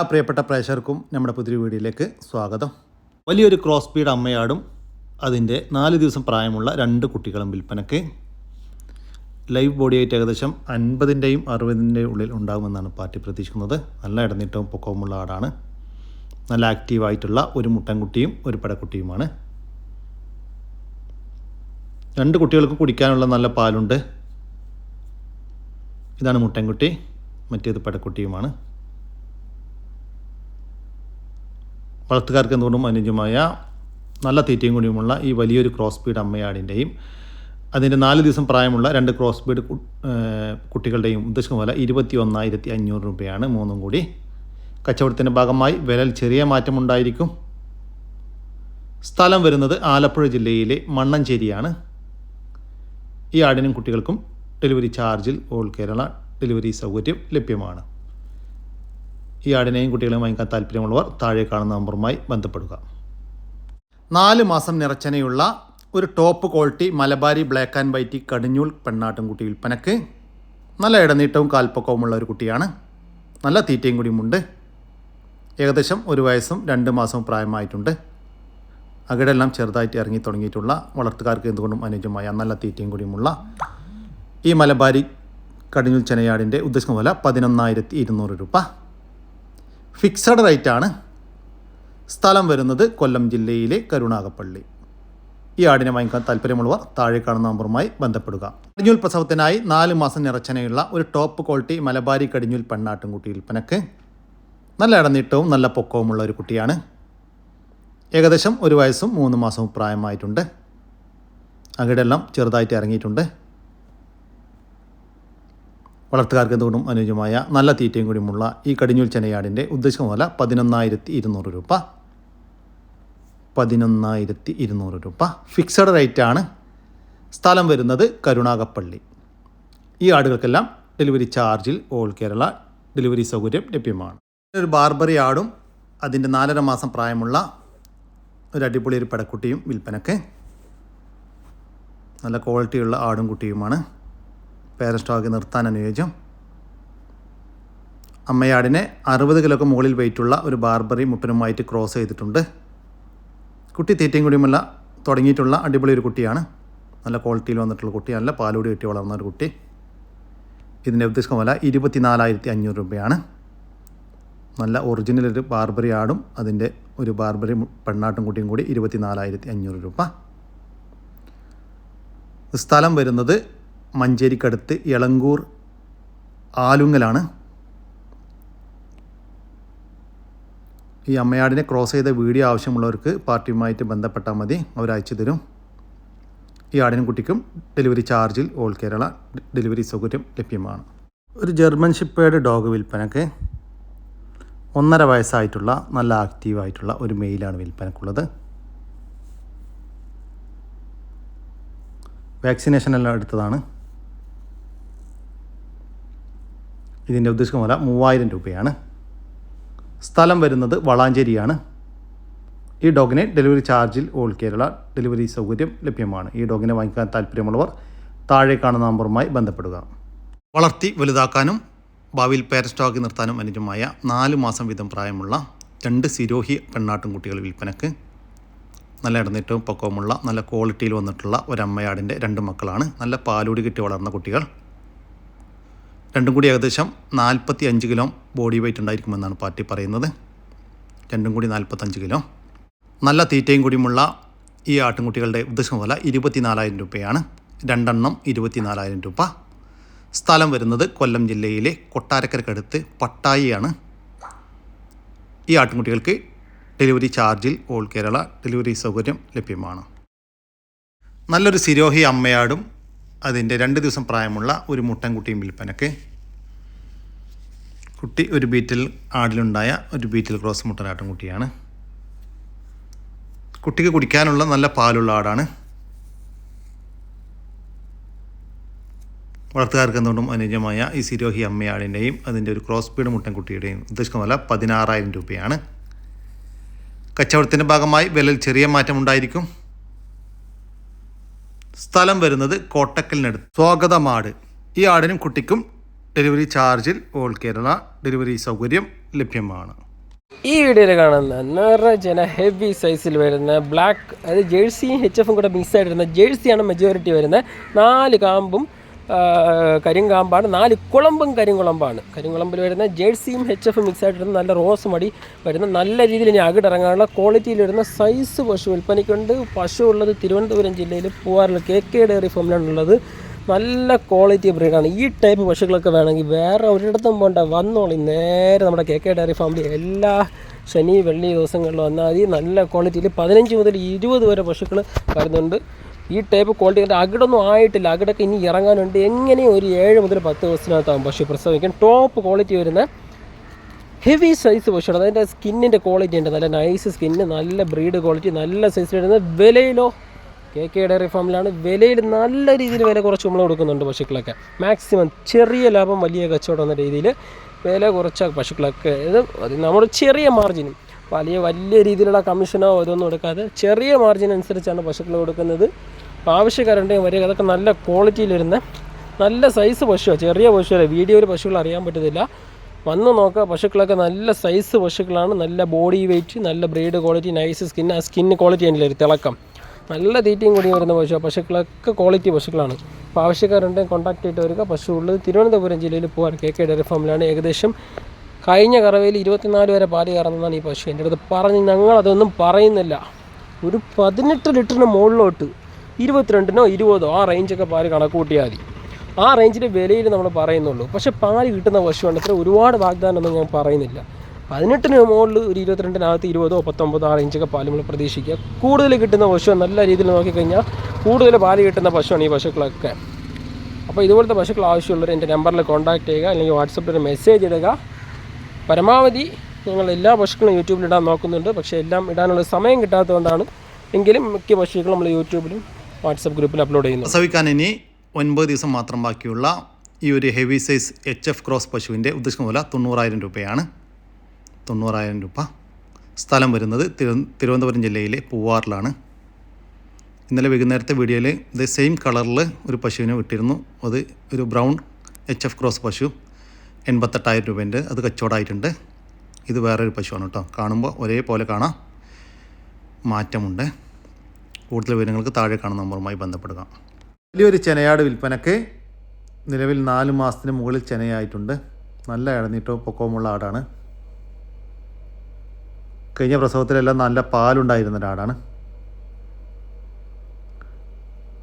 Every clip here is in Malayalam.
ആ പ്രിയപ്പെട്ട പ്രേക്ഷകർക്കും നമ്മുടെ പുതിയ വീഡിയോയിലേക്ക് സ്വാഗതം. വലിയൊരു ക്രോസ് ബീഡ് അമ്മയാടും അതിന്റെ നാല് ദിവസം പ്രായമുള്ള രണ്ട് കുട്ടികളും വിൽപ്പനയ്ക്ക്. ലൈവ് ബോഡി ആയിട്ട് ഏകദേശം അൻപതിന്റെയും അറുപതിന്റെയും ഉള്ളിൽ ഉണ്ടാകുമെന്നാണ് പാർട്ടി പ്രതീക്ഷിക്കുന്നത്. നല്ല ഇടനീട്ടവും പൊക്കവുമുള്ള ആടാണ്. നല്ല ആക്റ്റീവായിട്ടുള്ള ഒരു മുട്ടൻകുട്ടിയും ഒരു പടക്കുട്ടിയുമാണ്. രണ്ട് കുട്ടികൾക്കും കുടിക്കാനുള്ള നല്ല പാലുണ്ട്. ഇതാണ് മുട്ടൻകുട്ടി മറ്റേത് പടക്കുട്ടിയുമാണ്. വളർത്തുകാർക്ക് എന്തുകൊണ്ടും അനുയോജ്യമായ നല്ല തീറ്റയും കൂടിയുമുള്ള ഈ വലിയൊരു ക്രോസ് ബീഡ് അമ്മയാടിന്റെയും അതിന്റെ നാല് ദിവസം പ്രായമുള്ള രണ്ട് ക്രോസ് ബീഡ് കുട്ടികളുടെയും ഉദ്ദേശിക്കുന്ന വില ഇരുപത്തി ഒന്നായിരത്തി അഞ്ഞൂറ് രൂപയാണ്. മൂന്നും കൂടി കച്ചവടത്തിന്റെ ഭാഗമായി വിലയിൽ ചെറിയ മാറ്റമുണ്ടായിരിക്കും. സ്ഥലം വരുന്നത് ആലപ്പുഴ ജില്ലയിലെ മണ്ണഞ്ചേരിയാണ്. ഈ ആടിനും കുട്ടികൾക്കും ഡെലിവറി ചാർജിൽ ഓൾ കേരള ഡെലിവറി സൗകര്യം ലഭ്യമാണ്. ഈ ആടിനെയും കുട്ടികളെയും വാങ്ങിക്കാൻ താല്പര്യമുള്ളവർ താഴെ കാണുന്ന നമ്പറുമായി ബന്ധപ്പെടുക. നാല് മാസം നിറച്ചനയുള്ള ഒരു top quality Malabari black and white കടിഞ്ഞൂൽ പെണ്ണാട്ടുംകുട്ടി വിൽപ്പനക്ക്. നല്ല ഇടനീട്ടവും കാൽപ്പൊക്കവുമുള്ള ഒരു കുട്ടിയാണ്. നല്ല തീറ്റയും കൂടിയുമുണ്ട് ഏകദേശം ഒരു വയസ്സും രണ്ട് മാസവും പ്രായമായിട്ടുണ്ട്. അകിടെല്ലാം ചെറുതായിട്ട് ഇറങ്ങി തുടങ്ങിയിട്ടുള്ള വളർത്തുകാർക്ക് എന്തുകൊണ്ടും അനുയോജ്യമായ നല്ല തീറ്റയും കൂടിയുമുള്ള ഈ മലബാരി കടിഞ്ഞൂൽ ചെനയാടിന്റെ ഉദ്ദേശിക്കുന്ന വില പതിനൊന്നായിരത്തി ഇരുന്നൂറ് രൂപ. ഫിക്സഡ് റേറ്റാണ് സ്ഥലം വരുന്നത് കൊല്ലം ജില്ലയിലെ കരുണാകപ്പള്ളി. ഈ ആടിനെ വാങ്ങിക്കാൻ താല്പര്യമുള്ളവർ താഴെ കാണുന്ന നമ്പറുമായി ബന്ധപ്പെടുക. കടിഞ്ഞൂൽ പ്രസവത്തിനായി നാല് മാസം നിറച്ചനയുള്ള ഒരു ടോപ്പ് ക്വാളിറ്റി മലബാരി കടിഞ്ഞൂൽ പെണ്ണാട്ടുംകുട്ടി വിൽപ്പനക്ക് നല്ല ഇടനീട്ടവും നല്ല പൊക്കവുമുള്ള ഒരു കുട്ടിയാണ്. ഏകദേശം ഒരു വയസ്സും മൂന്ന് മാസവും പ്രായമായിട്ടുണ്ട്. അകിടെല്ലാം ചെറുതായിട്ട് ഇറങ്ങിയിട്ടുണ്ട്. വളർത്തുകാർക്ക് എന്തുകൊണ്ടും അനുയോജ്യമായ നല്ല തീറ്റയും കൂടിയുമുള്ള ഈ കടിഞ്ഞൂൽ ചെനയാടിന്റെ ഉദ്ദേശം വില പതിനൊന്നായിരത്തി ഇരുന്നൂറ് രൂപ. പതിനൊന്നായിരത്തി ഇരുന്നൂറ് രൂപ ഫിക്സഡ് റേറ്റാണ് സ്ഥലം വരുന്നത് കരുണാകപ്പള്ളി ഈ ആടുകൾക്കെല്ലാം ഡെലിവറി ചാർജിൽ ഓൾ കേരള ഡെലിവറി സൗകര്യം ലഭ്യമാണ്. ഒരു ബാർബറി ആടും അതിന്റെ നാലര മാസം പ്രായമുള്ള ഒരു അടിപൊളി ഒരു പടക്കുട്ടിയും വിൽപ്പനക്ക്. നല്ല ക്വാളിറ്റിയുള്ള ആടും കുട്ടിയുമാണ്. പേരൻ സ്റ്റോക്ക് നിർത്താൻ അനുയോജ്യം. അമ്മയാടിനെ അറുപത് കിലോക്ക് മുകളിൽ വെയിറ്റുള്ള ഒരു ബാർബറി മുപ്പനുമായിട്ട് ക്രോസ് ചെയ്തിട്ടുണ്ട്. കുട്ടി തീറ്റയും കൂടിയുമല്ല തുടങ്ങിയിട്ടുള്ള അടിപൊളി ഒരു കുട്ടിയാണ്. നല്ല ക്വാളിറ്റിയിൽ വന്നിട്ടുള്ള കുട്ടി നല്ല പാലുകൂടി കിട്ടി വളർന്ന ഒരു കുട്ടി. ഇതിന്റെ ഉദ്ദേശം വില ഇരുപത്തിനാലായിരത്തി അഞ്ഞൂറ് രൂപയാണ്. നല്ല ഒറിജിനൽ ഒരു ബാർബറി ആടും അതിന്റെ ഒരു ബാർബറി പെണ്ണാട്ടും കുട്ടിയും കൂടി ഇരുപത്തിനാലായിരത്തി അഞ്ഞൂറ് രൂപ. സ്ഥലം വരുന്നത് മഞ്ചേരിക്കടുത്ത് എളങ്കൂർ ആലുങ്ങലാണ്. ഈ അമ്മയാടിനെ ക്രോസ് ചെയ്ത വീഡിയോ ആവശ്യമുള്ളവർക്ക് പാർട്ടിയുമായിട്ട് ബന്ധപ്പെട്ടാൽ മതി. അവർ അയച്ചു തരും. ഈ ആടിനും കുട്ടിക്കും ഡെലിവറി ചാർജിൽ ഓൾ കേരള ഡെലിവറി സൗകര്യം ലഭ്യമാണ്. ഒരു ജർമ്മൻ ഷിപ്പേഡ് ഡോഗ് വിൽപ്പനക്ക് ഒന്നര വയസ്സായിട്ടുള്ള നല്ല ആക്റ്റീവായിട്ടുള്ള ഒരു മെയിലാണ് വിൽപ്പനക്കുള്ളത്. വാക്സിനേഷൻ എല്ലാം എടുത്തതാണ്. ഇതിന്റെ ഉദ്ദേശിക്കുന്ന വില മൂവായിരം രൂപയാണ്. സ്ഥലം വരുന്നത് വളാഞ്ചേരിയാണ്. ഈ ഡോഗിനെ ഡെലിവറി ചാർജിൽ ഓൾ കേരള ഡെലിവറി സൗകര്യം ലഭ്യമാണ്. ഈ ഡോഗിനെ വാങ്ങിക്കാൻ താല്പര്യമുള്ളവർ താഴെ കാണുന്ന നമ്പറുമായി ബന്ധപ്പെടുക. വളർത്തി വലുതാക്കാനും ഭാവിയിൽ പേരസ്റ്റോക്കി നിർത്താനും അനുജമായ നാല് മാസം വീതം പ്രായമുള്ള രണ്ട് സിരോഹി പെണ്ണാട്ടും കുട്ടികൾ വിൽപ്പനക്ക് നല്ല ഇടനേറ്റവും പക്കവുമുള്ള നല്ല ക്വാളിറ്റിയിൽ വന്നിട്ടുള്ള ഒരമ്മയാടിന്റെ രണ്ട് മക്കളാണ്. നല്ല പാലൂടി കിട്ടി വളർന്ന കുട്ടികൾ. രണ്ടും കൂടി ഏകദേശം നാൽപ്പത്തി അഞ്ച് കിലോ ബോഡി വെയിറ്റ് ഉണ്ടായിരിക്കുമെന്നാണ് പാർട്ടി പറയുന്നത്. രണ്ടും കൂടി നാൽപ്പത്തഞ്ച് കിലോ. നല്ല തീറ്റയും കൂടിയുമുള്ള ഈ ആട്ടിൻകുട്ടികളുടെ ഉദ്ദേശം വില ഇരുപത്തിനാലായിരം രൂപയാണ്. രണ്ടെണ്ണം ഇരുപത്തിനാലായിരം രൂപ. സ്ഥലം വരുന്നത് കൊല്ലം ജില്ലയിലെ കൊട്ടാരക്കരക്കടുത്ത് പട്ടായിയാണ്. ഈ ആട്ടിൻകുട്ടികൾക്ക് ഡെലിവറി ചാർജിൽ ഓൾ കേരള ഡെലിവറി സൗകര്യം ലഭ്യമാണ്. നല്ലൊരു സിരോഹി അമ്മയാടും അതിന്റെ രണ്ട് ദിവസം പ്രായമുള്ള ഒരു മുട്ടൻകുട്ടിയും വിൽപ്പനക്ക്. കുട്ടി ഒരു ബീറ്റിൽ ആടിലുണ്ടായ ഒരു ബീറ്റിൽ ക്രോസ് മുട്ടനാട്ടും കുട്ടിയാണ് കുട്ടിക്ക് കുടിക്കാനുള്ള നല്ല പാലുള്ള ആടാണ്. വളർത്തുകാർക്ക് എന്തുകൊണ്ടും അനുയോജ്യമായ ഈ സിരോഹി അമ്മയാടിന്റെയും അതിന്റെ ഒരു ക്രോസ് ബീഡ് മുട്ടൻകുട്ടിയുടെയും ഉദ്ദേശിക്കുന്ന വില പതിനാറായിരം രൂപയാണ്. കച്ചവടത്തിന്റെ ഭാഗമായി വിലയിൽ ചെറിയ മാറ്റമുണ്ടായിരിക്കും. സ്ഥലം വരുന്നത് കോട്ടക്കലിനടുത്ത്. സ്വാഗതമാട്. ഈ ആടിനും കുട്ടിക്കും ഡെലിവറി ചാർജിൽ ഓൾ കേരള ഡെലിവറി സൗകര്യം ലഭ്യമാണ്. ഈ വീഡിയോയിൽ കാണുന്ന നിറജന ഹെവി സൈസിൽ വരുന്ന ബ്ലാക്ക് അതായത് ജേഴ്സിയും എച്ച് എഫും കൂടെ മിക്സ് ആയിട്ട് വരുന്ന ജേഴ്സിയാണ് മെജോറിറ്റി വരുന്നത്. നാല് കാമ്പും കരിങ്കാമ്പാണ്. നാല് കുളമ്പും കരിങ്കുളമ്പാണ്. കരിങ്കുളമ്പിൽ വരുന്ന ജേഴ്സിയും എച്ച് എഫും മിക്സ് ആയിട്ട് നല്ല റോസ് മടി വരുന്ന നല്ല രീതിയിൽ ഇനി അകിടിറങ്ങാനുള്ള ക്വാളിറ്റിയിൽ വരുന്ന സൈസ് പശു വിൽപ്പനയ്ക്കുണ്ട്. പശു ഉള്ളത് തിരുവനന്തപുരം ജില്ലയിൽ പൂവാറിൽ കെ കെ ഡയറി ഫാമിലാണുള്ളത് നല്ല ക്വാളിറ്റി ബ്രീഡാണ്. ഈ ടൈപ്പ് പശുക്കളൊക്കെ വേണമെങ്കിൽ വേറെ ഒരിടത്തും പോകണ്ട വന്നോളി നേരെ നമ്മുടെ കെ കെ ഡയറി ഫാമിലി എല്ലാ ശനി വെള്ളി ദിവസങ്ങളിലും വന്നാൽ മതി. നല്ല ക്വാളിറ്റിയിൽ പതിനഞ്ച് മുതൽ ഇരുപത് വരെ പശുക്കൾ വരുന്നുണ്ട്. ഈ ടൈപ്പ് ക്വാളിറ്റി അതിന്റെ അകിടൊന്നും ആയിട്ടില്ല. അകിടൊക്കെ ഇനി ഇറങ്ങാനുണ്ട്. എങ്ങനെയും ഒരു ഏഴ് മുതൽ പത്ത് ദിവസത്തിനകത്താകും പശു പ്രസവിക്കാൻ? ടോപ്പ് ക്വാളിറ്റി വരുന്ന ഹെവി സൈസ് പശുവാണ്. അതിന്റെ സ്കിന്നിന്റെ ക്വാളിറ്റി ഉണ്ട്. നല്ല നൈസ് സ്കിന്ന് നല്ല ബ്രീഡ് ക്വാളിറ്റി നല്ല സൈസ് വരുന്നത് വിലയിലോ കെ കെ ഡയറി ഫാമിലാണ് വിലയിൽ നല്ല രീതിയിൽ വില കുറച്ച് നമ്മൾ കൊടുക്കുന്നുണ്ട് പശുക്കളൊക്കെ. മാക്സിമം ചെറിയ ലാഭം വലിയ കച്ചവടം എന്ന രീതിയിൽ വില കുറച്ച പശുക്കളൊക്കെ. ഇത് നമ്മുടെ ചെറിയ മാർജിനും വലിയ വലിയ രീതിയിലുള്ള കമ്മീഷനോ ഇതൊന്നും എടുക്കാതെ ചെറിയ മാർജിൻ അനുസരിച്ചാണ് പശുക്കൾ കൊടുക്കുന്നത്. ആവശ്യക്കാരുണ്ടെങ്കിൽ വരിക. അതൊക്കെ നല്ല ക്വാളിറ്റിയിൽ വരുന്ന നല്ല സൈസ് പശുവാണ് ചെറിയ പശുവല്ല വീഡിയോയിൽ പശുക്കൾ അറിയാൻ പറ്റത്തില്ല. വന്ന് നോക്കുക പശുക്കളൊക്കെ നല്ല സൈസ് പശുക്കളാണ്. നല്ല ബോഡി വെയിറ്റ് നല്ല ബ്രീഡ് ക്വാളിറ്റി നൈസ് സ്കിൻ ആ സ്കിൻ ക്വാളിറ്റി ആണല്ലേ ഒരു തിളക്കം. നല്ല തീറ്റയും കൂടി വരുന്ന പശു പശുക്കളൊക്കെ ക്വാളിറ്റി പശുക്കളാണ്. അപ്പോൾ ആവശ്യക്കാരുണ്ടെങ്കിൽ കോൺടാക്ട് ചെയ്തിട്ട് വരിക. പശു ഉള്ളത് തിരുവനന്തപുരം ജില്ലയിൽ പോകാൻ കെ കെ ഡയറി ഫാമിലാണ് ഏകദേശം കഴിഞ്ഞ കറവയിൽ ഇരുപത്തിനാല് വരെ പാൽ കറന്നതാണ് ഈ പശു. എന്റെ അടുത്ത് പറഞ്ഞ് ഞങ്ങളതൊന്നും പറയുന്നില്ല. ഒരു പതിനെട്ട് ലിറ്ററിന് മുകളിലോട്ട് ഇരുപത്തിരണ്ടിനോ ഇരുപതോ ആ റേഞ്ചൊക്കെ പാൽ കണക്ക് കൂട്ടിയാൽ മതി. ആ റേഞ്ചിന്റെ വിലയിൽ നമ്മൾ പറയുന്നുള്ളൂ. പക്ഷേ പാൽ കിട്ടുന്ന പശുവാണ് ഇത്ര ഒരുപാട് വാഗ്ദാനമൊന്നും ഞാൻ പറയുന്നില്ല. പതിനെട്ടിന് മുകളിൽ ഒരു ഇരുപത്തിരണ്ടിനകത്ത് ഇരുപതോ പത്തൊമ്പതോ ആ റേഞ്ചൊക്കെ പാൽ നമ്മൾ പ്രതീക്ഷിക്കുക. കൂടുതൽ കിട്ടുന്ന പശു നല്ല രീതിയിൽ നോക്കിക്കഴിഞ്ഞാൽ കൂടുതൽ പാൽ കിട്ടുന്ന പശുവാണ് ഈ പശുക്കളൊക്കെ. അപ്പോൾ ഇതുപോലത്തെ പശുക്കൾ ആവശ്യമുള്ളവർ എന്റെ നമ്പറിൽ കോൺടാക്ട് ചെയ്യുക അല്ലെങ്കിൽ വാട്സപ്പിൽ ഒരു മെസ്സേജ് ഇടുക. പരമാവധി ഞങ്ങൾ എല്ലാ പശുക്കളും യൂട്യൂബിൽ ഇടാൻ നോക്കുന്നുണ്ട്. പക്ഷേ എല്ലാം ഇടാനുള്ള സമയം കിട്ടാത്തതുകൊണ്ടാണ് എങ്കിലും മിക്ക പശുക്കളും നമ്മൾ യൂട്യൂബിലും വാട്സപ്പ് ഗ്രൂപ്പിൽ അപ്ലോഡ് ചെയ്യുന്നു. പ്രസവിക്കാൻ ഇനി ഒൻപത് ദിവസം മാത്രം ബാക്കിയുള്ള ഈ ഒരു heavy size H F cross പശുവിന്റെ ഉദ്ദേശിക്കുന്ന വില തൊണ്ണൂറായിരം രൂപയാണ്. തൊണ്ണൂറായിരം രൂപ. സ്ഥലം വരുന്നത് തിരു തിരുവനന്തപുരം ജില്ലയിലെ പൂവാറിലാണ്. ഇന്നലെ വൈകുന്നേരത്തെ വീഡിയോയിൽ ഇത് സെയിം കളറിൽ ഒരു പശുവിനെ വിട്ടിരുന്നു. അത് ഒരു ബ്രൗൺ എച്ച് എഫ് ക്രോസ് പശു. എൺപത്തെട്ടായിരം രൂപേന്റെ അത് കച്ചവടമായിട്ടുണ്ട്. ഇത് വേറൊരു പശുവാണ് കേട്ടോ. കാണുമ്പോൾ ഒരേപോലെ കാണാം. മാറ്റമുണ്ട്. കൂടുതൽ വിവരങ്ങൾക്ക് താഴെ കാണുന്ന നമ്പറുമായി ബന്ധപ്പെടുക. വലിയൊരു ചെനയാട് വിൽപ്പനക്ക് നിലവിൽ നാല് മാസത്തിന് മുകളിൽ ചെനയായിട്ടുണ്ട്. നല്ല ഇടനീട്ടോ പൊക്കവുമുള്ള ആടാണ്. കഴിഞ്ഞ പ്രസവത്തിലെല്ലാം നല്ല പാലുണ്ടായിരുന്ന ഒരാടാണ്.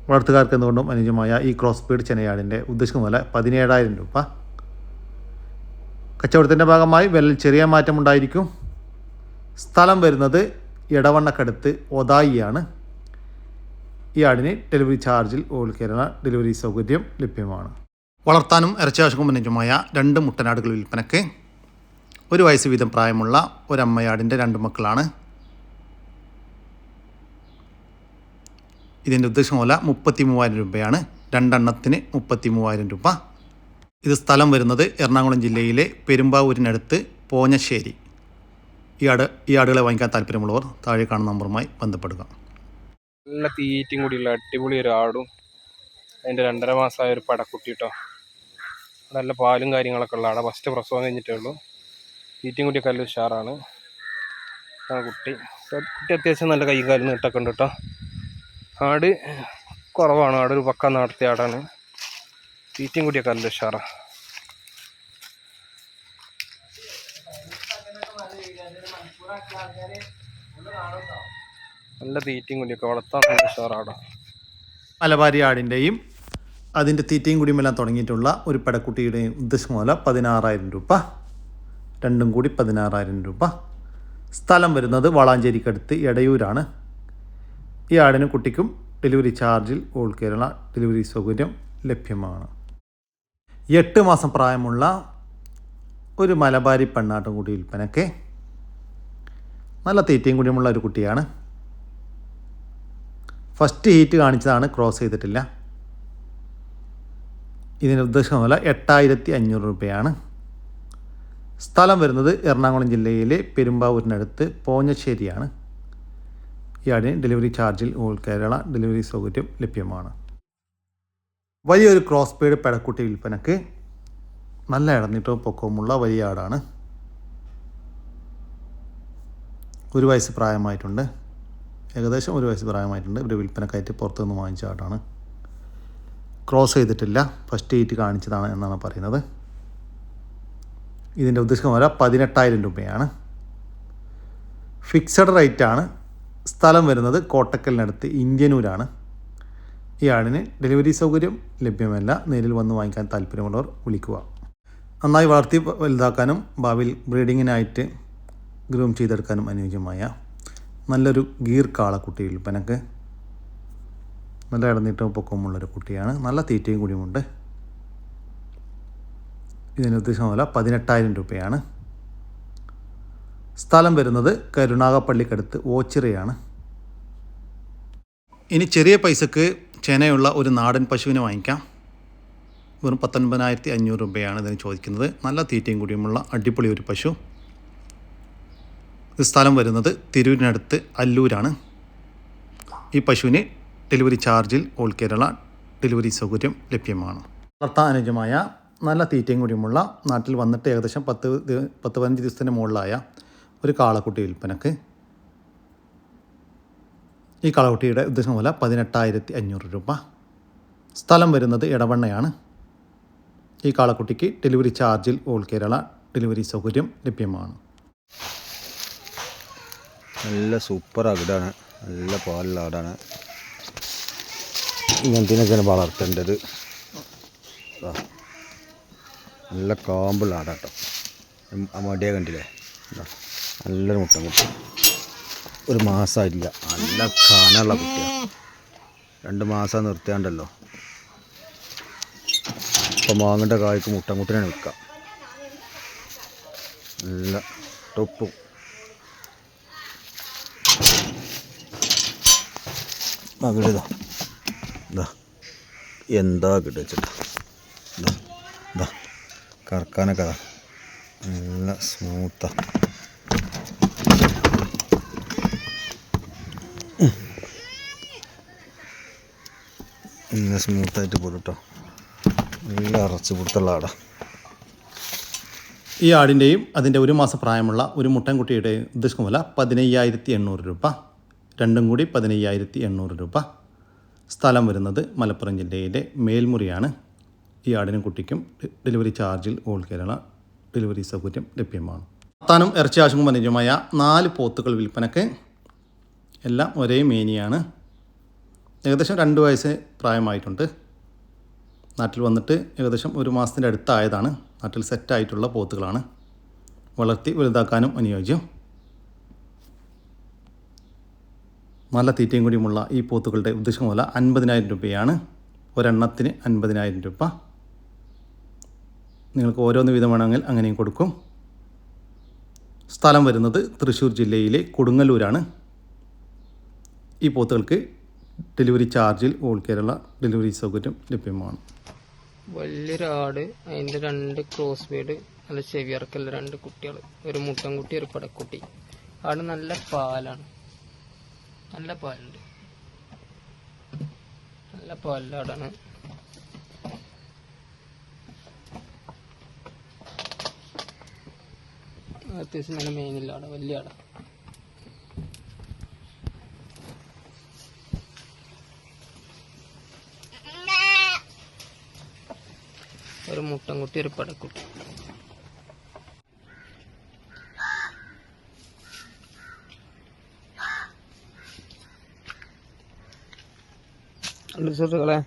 വളർത്തുകാർക്ക് എന്തുകൊണ്ടും അനുയോജ്യമായ ഈ ക്രോസ് സ്പീഡ് ചെനയാടിന്റെ ഉദ്ദേശിക്കുന്ന പോലെ പതിനേഴായിരം രൂപ. കച്ചവടത്തിന്റെ ഭാഗമായി വിലയിൽ ചെറിയ മാറ്റമുണ്ടായിരിക്കും സ്ഥലം വരുന്നത് ഇടവണ്ണക്കടുത്ത് ഒതായിയാണ്. ഈ ആടിന് ഡെലിവറി ചാർജിൽ ഓൾ കേരള ഡെലിവറി സൗകര്യം ലഭ്യമാണ്. വളർത്താനും ഇറച്ചിയാവശ്യക്കും അനുയോജ്യമായ രണ്ട് മുട്ടനാടുകൾ വിൽപ്പനയ്ക്ക് ഒരു വയസ്സ് വീതം പ്രായമുള്ള ഒരമ്മയാടിന്റെ രണ്ട് മക്കളാണ്. ഇതിന്റെ ഉദ്ദേശം പോലെ മുപ്പത്തി മൂവായിരം രൂപയാണ്. രണ്ടെണ്ണത്തിന് മുപ്പത്തി മൂവായിരം രൂപ. ഇത് സ്ഥലം വരുന്നത് എറണാകുളം ജില്ലയിലെ പെരുമ്പാവൂരിനടുത്ത് പോഞ്ഞശ്ശേരി. ഈ ആട് ഈ ആടുകളെ വാങ്ങിക്കാൻ താല്പര്യമുള്ളവർ താഴെ കാണുന്ന നമ്പറുമായി ബന്ധപ്പെടുക. നല്ല തീറ്റയും കൂടിയുള്ള അടിപൊളി ഒരു ആടും. അതിന്റെ രണ്ടര മാസമായ ഒരു പടക്കുട്ടി കേട്ടോ നല്ല പാലും കാര്യങ്ങളൊക്കെ ഉള്ള ആടാ. ഫസ്റ്റ് പ്രസവം കഴിഞ്ഞിട്ടേ ഉള്ളൂ. തീറ്റയും കൂടിയൊക്കെ നല്ല ഉഷാറാണ്. ആ കുട്ടി. കുട്ടി അത്യാവശ്യം നല്ല കൈ കാലും നീട്ടൊക്കെ ഉണ്ട് കേട്ടോ ആട് കുറവാണ്. ആടൊരു പക്ക നടത്തിയ ആടാണ്. തീറ്റയും കൂടിയൊക്കെ നല്ല ഉഷാറാണ് നല്ല തീറ്റയും കൂടിയൊക്കെ വളർത്താൻ നല്ല ഉഷാറാണ് മലബാരി ആടിന്റെയും അതിന്റെ തീറ്റയും കൂടിയുമെല്ലാം തുടങ്ങിയിട്ടുള്ള ഒരു പടക്കുട്ടിയുടെയും ഉദ്ദേശം വില പതിനാറായിരം രൂപ. രണ്ടും കൂടി പതിനാറായിരം രൂപ. സ്ഥലം വരുന്നത് വളാഞ്ചേരിക്കടുത്ത് എടയൂരാണ്. ഈ ആടിനും കുട്ടിക്കും ഡെലിവറി ചാർജിൽ ഓൾ കേരള ഡെലിവറി സൗകര്യം ലഭ്യമാണ്. എട്ട് മാസം പ്രായമുള്ള ഒരു മലബാരി പെണ്ണാട്ടും കൂടി വിൽപ്പനയ്ക്ക് നല്ല തീറ്റയും കുടിയുമുള്ള ഒരു കുട്ടിയാണ്. ഫസ്റ്റ് ഹീറ്റ് കാണിച്ചതാണ് ക്രോസ് ചെയ്തിട്ടില്ല. ഇതിന്റെ ഉദ്ദേശം വില എട്ടായിരത്തി അഞ്ഞൂറ് രൂപയാണ്. സ്ഥലം വരുന്നത് എറണാകുളം ജില്ലയിലെ പെരുമ്പാവൂരിനടുത്ത് പോഞ്ഞശ്ശേരിയാണ്. ഈ ആടിന് ഡെലിവറി ചാർജിൽ ഓൾ കേരള ഡെലിവറി സൗകര്യം ലഭ്യമാണ്. വലിയൊരു ക്രോസ് പേഡ് പെടക്കുട്ടി വിൽപ്പനക്ക് നല്ല ഇടന്നിട്ടും പൊക്കവുമുള്ള വലിയ ആടാണ്. ഒരു വയസ്സ് പ്രായമായിട്ടുണ്ട്. ഏകദേശം ഒരു വയസ്സ് പ്രായമായിട്ടുണ്ട്. ഇവർ വിൽപ്പനക്കായിട്ട് പുറത്തുനിന്ന് വാങ്ങിച്ച ആടാണ്. ക്രോസ് ചെയ്തിട്ടില്ല. ഫസ്റ്റ് ഈറ്റ് കാണിച്ചതാണ് എന്നാണ് പറയുന്നത്. ഇതിന്റെ ഉദ്ദേശം വില പതിനെട്ടായിരം രൂപയാണ്. ഫിക്സഡ് റേറ്റാണ് സ്ഥലം വരുന്നത് കോട്ടക്കലിനടുത്ത് ഇന്ത്യനൂരാണ്. ഈ ഡെലിവറി സൗകര്യം ലഭ്യമല്ല. നേരിൽ വന്ന് വാങ്ങിക്കാൻ താല്പര്യമുള്ളവർ വിളിക്കുക. നന്നായി വളർത്തി വലുതാക്കാനും ഭാവിയിൽ ബ്രീഡിങ്ങിനായിട്ട് ഗ്രൂം ചെയ്തെടുക്കാനും അനുയോജ്യമായ നല്ലൊരു ഗീർ കാള കാളക്കുട്ടി വിൽപ്പനക്ക് നല്ല ഇടനീട്ടവും പൊക്കവുമുള്ളൊരു കുട്ടിയാണ്. നല്ല തീറ്റയും കൂടിയുമുണ്ട്. ഇതിന് ഉദ്ദേശം വില പതിനെട്ടായിരം രൂപയാണ്. സ്ഥലം വരുന്നത് കരുണാകപ്പള്ളിക്കടുത്ത് ഓച്ചിറയാണ്. ഇനി ചെറിയ പൈസക്ക് ചെനയുള്ള ഒരു നാടൻ പശുവിനെ വാങ്ങിക്കാം. വെറും പത്തൊൻപതിനായിരത്തി അഞ്ഞൂറ് രൂപയാണ് ഇതിന് ചോദിക്കുന്നത്. നല്ല തീറ്റയും കൂടിയുമുള്ള അടിപൊളി ഒരു പശു. ഇത് സ്ഥലം വരുന്നത് തിരൂരിനടുത്ത് അല്ലൂരാണ്. ഈ പശുവിന് ഡെലിവറി ചാർജിൽ ഓൾ കേരള ഡെലിവറി സൗകര്യം ലഭ്യമാണ്. വളർത്താൻ അനുജമായ നല്ല തീറ്റയും കൂടിയുമുള്ള നാട്ടിൽ വന്നിട്ട് ഏകദേശം പത്ത് പത്ത് പതിനഞ്ച് ദിവസത്തിന് മുകളിലായ ഒരു കാളക്കുട്ടി വിൽപ്പനക്ക് ഈ കാളക്കുട്ടിയുടെ ഉദ്ദേശം വില പതിനെട്ടായിരത്തി അഞ്ഞൂറ് രൂപ. സ്ഥലം വരുന്നത് ഇടവണ്ണയാണ് ഈ കാളക്കുട്ടിക്ക് ഡെലിവറി ചാർജിൽ ഓൾ കേരള ഡെലിവറി സൗകര്യം ലഭ്യമാണ്. നല്ല സൂപ്പർ അകിടാണ് നല്ല പാലുള്ള ആടാണ്. ഇങ്ങനത്തിനൊക്കെയാണ് വളർത്തേണ്ടത്. നല്ല കാമ്പുള്ള ആടാട്ടോ. മടിയാ കണ്ടില്ലേ. നല്ലൊരു മുട്ട കുട്ടി ഒരു മാസമായിട്ടില്ല നല്ല കാനുള്ള കുട്ടിയാണ് രണ്ട് മാസം നിർത്തിയാണ്ടല്ലോ. ഇപ്പം വാങ്ങേണ്ട കായ്ക്ക് മുട്ടൻകുട്ടിനെ വിൽക്കുക നല്ല ടൊപ്പും ഇതാ. എന്താ ഇതാ കറക്കാനൊക്കെ നല്ല സ്മൂത്താ. നല്ല സ്മൂത്തായിട്ട് പോലും കേട്ടോ നല്ല അറച്ച് കൊടുത്തുള്ള ആടാ. ഈ ആടിന്റെയും അതിന്റെ ഒരു മാസം പ്രായമുള്ള ഒരു മുട്ടൻകുട്ടിയുടെയും ഉദ്ദേശം വില പതിനയ്യായിരത്തി എണ്ണൂറ് രൂപ. രണ്ടും കൂടി പതിനയ്യായിരത്തി എണ്ണൂറ് രൂപ. സ്ഥലം വരുന്നത് മലപ്പുറം ജില്ലയിലെ മേൽമുറിയാണ്. ഈ ആടിനും കുട്ടിക്കും ഡെലിവറി ചാർജിൽ ഓൾ കേരള ഡെലിവറി സൗകര്യം ലഭ്യമാണ്. താനും ഇറച്ചി ആശുപത്രി അനുജമായ നാല് പോത്തുകൾ വിൽപ്പനക്ക് എല്ലാം ഒരേ മേനിയാണ്. ഏകദേശം രണ്ട് വയസ്സ് പ്രായമായിട്ടുണ്ട്. നാട്ടിൽ വന്നിട്ട് ഏകദേശം ഒരു മാസത്തിന്റെ അടുത്തായതാണ്. നാട്ടിൽ സെറ്റായിട്ടുള്ള പോത്തുകളാണ്. വളർത്തി വലുതാക്കാനും അനുയോജ്യം. നല്ല തീറ്റയും കൂടിയുമുള്ള ഈ പോത്തുകളുടെ ഉദ്ദേശം പോലെ അൻപതിനായിരം രൂപയാണ്. ഒരെണ്ണത്തിന് അൻപതിനായിരം രൂപ. നിങ്ങൾക്ക് ഓരോന്ന് വീതം വേണമെങ്കിൽ അങ്ങനെയും കൊടുക്കും. സ്ഥലം വരുന്നത് തൃശ്ശൂർ ജില്ലയിലെ കൊടുങ്ങല്ലൂരാണ്. ഈ പോത്തുകൾക്ക് ഡെലിവറി ചാർജിൽ ഓൾ കേരള ഡെലിവറി സൗകര്യം ലഭ്യമാണ്. വലിയൊരു ആട് അതിന്റെ രണ്ട് ക്രോസ് ബീഡ് നല്ല ചെവിയറക്കല്ല രണ്ട് കുട്ടികൾ ഒരു മുട്ടൻകുട്ടി ഒരു പടക്കുട്ടി. ആട് നല്ല പാലാണ്. നല്ല പാലുണ്ട്. നല്ല പാലാടാണ് ആടാണ്. അത്യാവശ്യം നല്ല മെയിനില്ല ആട വലിയ ആടാ. ഒരു മുട്ടൻകുട്ടി ഒരു പടക്കുട്ടി സുഹൃത്തുക്കളെ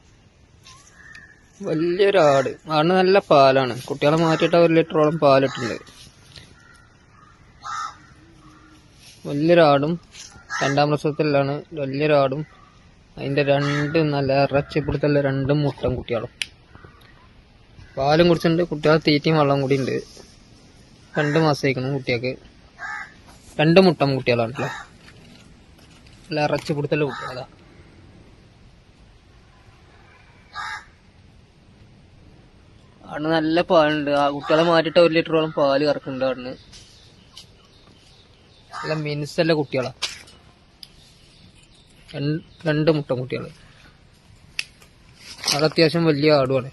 വലിയൊരു ആട്. ആടിന് നല്ല പാലാണ്. കുട്ടികളെ മാറ്റിയിട്ട് ഒരു ലിറ്ററോളം പാലിട്ടുണ്ട്. വലിയൊരാടും രണ്ടാം പ്രസവത്തിലാണ് വലിയൊരാടും അതിന്റെ രണ്ട് നല്ല ഇറച്ചിപ്പിടുത്തുള്ള രണ്ട് മുട്ടൻ കുട്ടികളും. പാലും കുടിച്ചിട്ടുണ്ട്. കുട്ടികളെ തീറ്റയും വെള്ളം കൂടി ഉണ്ട്. രണ്ട് മാസമായിക്കണം കുട്ടികൾക്ക്. രണ്ട് കുട്ടികളാണല്ലോ അല്ല ഇറച്ചി ഇറച്ചിപ്പിടുത്തുള്ള കുട്ടികളാ. ആണ് നല്ല പാലുണ്ട്. ആ കുട്ടികളെ മാറ്റിട്ട് ഒരു ലിറ്ററോളം പാൽ കറക്കുന്നുണ്ട് ആണ് നല്ല മിനുസല്ല കുട്ടികളാ. രണ്ട് മുട്ട കുട്ടികൾ അത് അത്യാവശ്യം വലിയ ആടുമാണ്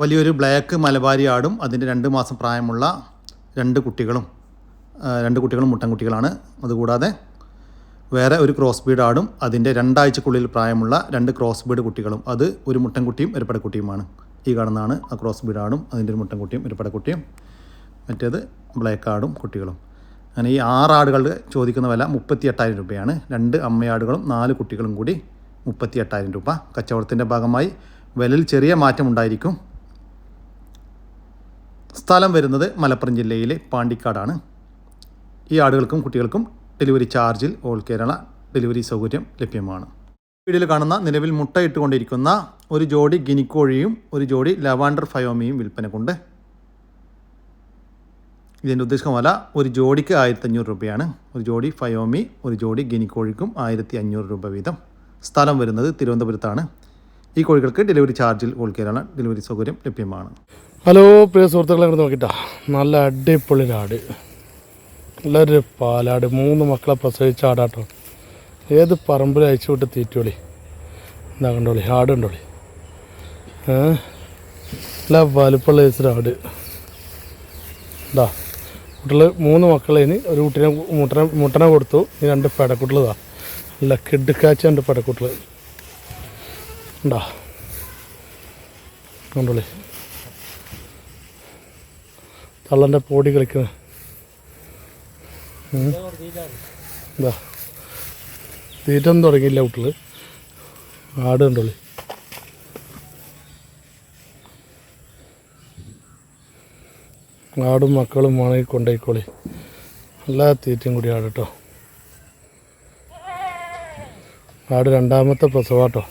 വലിയൊരു ബ്ലാക്ക് മലബാരി ആടും അതിന്റെ രണ്ട് മാസം പ്രായമുള്ള രണ്ട് കുട്ടികളും രണ്ട് കുട്ടികളും മുട്ടൻ കുട്ടികളാണ്. അതുകൂടാതെ വേറെ ഒരു ക്രോസ് ബീഡ് ആടും അതിന്റെ രണ്ടാഴ്ചക്കുള്ളിൽ പ്രായമുള്ള രണ്ട് ക്രോസ് ബീഡ് കുട്ടികളും. അത് ഒരു മുട്ടൻകുട്ടിയും ഒരു പടക്കുട്ടിയുമാണ് ഈ കാണുന്നതാണ് ആ ക്രോസ് ബീഡ് ആടും അതിന്റെ ഒരു മുട്ടൻകുട്ടിയും ഒരു പടക്കുട്ടിയും മറ്റേത് ബ്ലാക്ക് ആടും കുട്ടികളും. അങ്ങനെ ഈ ആറ് ആടുകൾ ചോദിക്കുന്ന വില മുപ്പത്തി എട്ടായിരം രൂപയാണ്. രണ്ട് അമ്മയാടുകളും നാല് കുട്ടികളും കൂടി മുപ്പത്തി എട്ടായിരം രൂപ. കച്ചവടത്തിന്റെ ഭാഗമായി വിലയിൽ ചെറിയ മാറ്റം ഉണ്ടായിരിക്കും സ്ഥലം വരുന്നത് മലപ്പുറം ജില്ലയിലെ പാണ്ടിക്കാടാണ്. ഈ ആടുകൾക്കും കുട്ടികൾക്കും ഡെലിവറി ചാർജിൽ ഓൾ കേരള ഡെലിവറി സൗകര്യം ലഭ്യമാണ്. വീഡിയോയിൽ കാണുന്ന നിലവിൽ മുട്ടയിട്ടുകൊണ്ടിരിക്കുന്ന ഒരു ജോഡി ഗിനിക്കോഴിയും ഒരു ജോഡി ലവാണ്ടർ ഫയോമിയും വിൽപ്പനക്കുണ്ട് ഇതിന്റെ ഉദ്ദേശം വില ഒരു ജോഡിക്ക് ആയിരത്തി അഞ്ഞൂറ് രൂപയാണ്. ഒരു ജോഡി ഫയോമി ഒരു ജോഡി ഗിനിക്കോഴിക്കും ആയിരത്തി അഞ്ഞൂറ് രൂപ വീതം. സ്ഥലം വരുന്നത് തിരുവനന്തപുരത്താണ്. ഈ കോഴികൾക്ക് ഡെലിവറി ചാർജിൽ ഓൾ ഡെലിവറി സൗകര്യം ലഭ്യമാണ്. ഹലോ പ്രിയ സുഹൃത്തുക്കളെ അങ്ങോട്ട് നോക്കിട്ടാ. നല്ല അടിപൊളി ആട്. നല്ലൊരു പാലാട്. മൂന്ന് മക്കളെ പ്രസവിച്ച ആടാട്ടോ. ഏത് പറമ്പിൽ അയച്ചു വിട്ട് തീറ്റോളി? എന്താ കണ്ടോളി ആട് കണ്ടോളി. നല്ല വലുപ്പമുള്ള ഒരു ആട്. ഇതാ കുട്ടികൾ മൂന്ന് മക്കളേന് ഒരു കുട്ടീനെ മുട്ടനെ മുട്ടനെ കൊടുത്തു. രണ്ട് പെടക്കുട്ടികളതാ നല്ല കിടുക്കാച്ച രണ്ട് പെടക്കുട്ടികൾ ഉണ്ടാ? കണ്ടോളി. തള്ളന്റെ പൊടി കളിക്കുന്നത് എന്താ തീറ്റൊന്നും തുടങ്ങിയില്ല കുട്ടികൾ ആട് കണ്ടോളി. ആടും മക്കളും വേണമെങ്കിൽ കൊണ്ടുപോയിക്കോളി. എല്ലാ തീറ്റയും കൂടി ആട് ആട് രണ്ടാമത്തെ പ്രസവാട്ടോ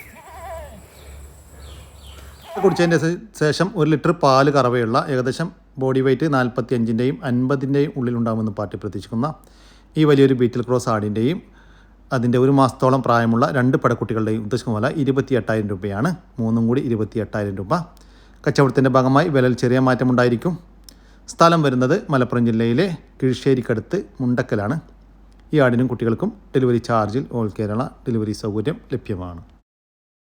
കുടിച്ചതിന്റെ ശേഷം ഒരു ലിറ്റർ പാൽ കറവയുള്ള ഏകദേശം ബോഡി വെയ്റ്റ് നാൽപ്പത്തി അഞ്ചിന്റെയും അൻപതിന്റെയും ഉള്ളിലുണ്ടാകുമെന്ന് പാർട്ടി പ്രതീക്ഷിക്കുന്ന ഈ വലിയൊരു ബീറ്റിൽ ക്രോസ് ആടിന്റെയും അതിന്റെ ഒരു മാസത്തോളം പ്രായമുള്ള രണ്ട് പടക്കുട്ടികളുടെയും ഉദ്ദേശിക്കുന്ന വില ഇരുപത്തി എട്ടായിരം രൂപയാണ്. മൂന്നും കൂടി ഇരുപത്തി എട്ടായിരം രൂപ. കച്ചവടത്തിന്റെ ഭാഗമായി വിലയിൽ ചെറിയ മാറ്റമുണ്ടായിരിക്കും സ്ഥലം വരുന്നത് മലപ്പുറം ജില്ലയിലെ കിഴിശ്ശേരിക്കടുത്ത് മുണ്ടക്കലാണ്. ഈ ആടിനും കുട്ടികൾക്കും ഡെലിവറി ചാർജിൽ ഓൾ കേരള ഡെലിവറി സൗകര്യം ലഭ്യമാണ്.